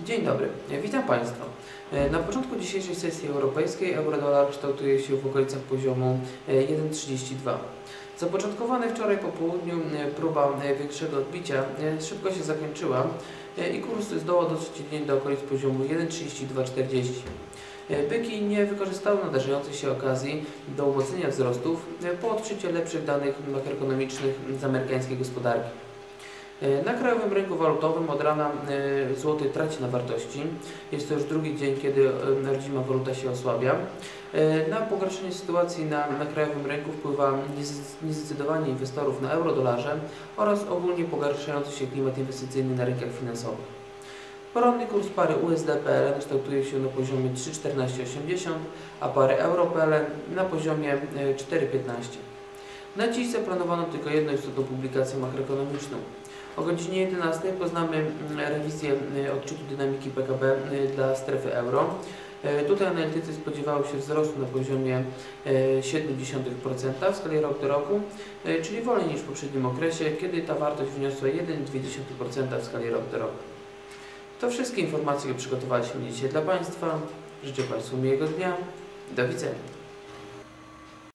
Dzień dobry, witam Państwa. Na początku dzisiejszej sesji europejskiej euro-dolar kształtuje się w okolicach poziomu 1,32. Zapoczątkowana wczoraj po południu próba większego odbicia szybko się zakończyła i kurs zdołał dotrzeć do okolic poziomu 1,3240. Byki nie wykorzystały nadarzającej się okazji do umocnienia wzrostów po odczycie lepszych danych makroekonomicznych z amerykańskiej gospodarki. Na krajowym rynku walutowym od rana e, złoty traci na wartości. Jest to już drugi dzień, kiedy e, rodzima waluta się osłabia. E, na pogorszenie sytuacji na, na krajowym rynku wpływa niezdecydowanie inwestorów na euro-dolarze oraz ogólnie pogarszający się klimat inwestycyjny na rynkach finansowych. Poronny kurs pary USD-PLN kształtuje się na poziomie 3,1480, a pary euro-PLN na poziomie 4,15. Na dziś zaplanowano tylko jedną istotną publikację makroekonomiczną. O godzinie 11 poznamy mm, rewizję y, odczytu dynamiki PKB y, dla strefy euro. Y, tutaj analitycy spodziewały się wzrostu na poziomie 0,7% w skali rok do roku, czyli wolniej niż w poprzednim okresie, kiedy ta wartość wyniosła 1,2% w skali rok do roku. To wszystkie informacje, które przygotowaliśmy dzisiaj dla Państwa. Życzę Państwu miłego dnia. Do widzenia.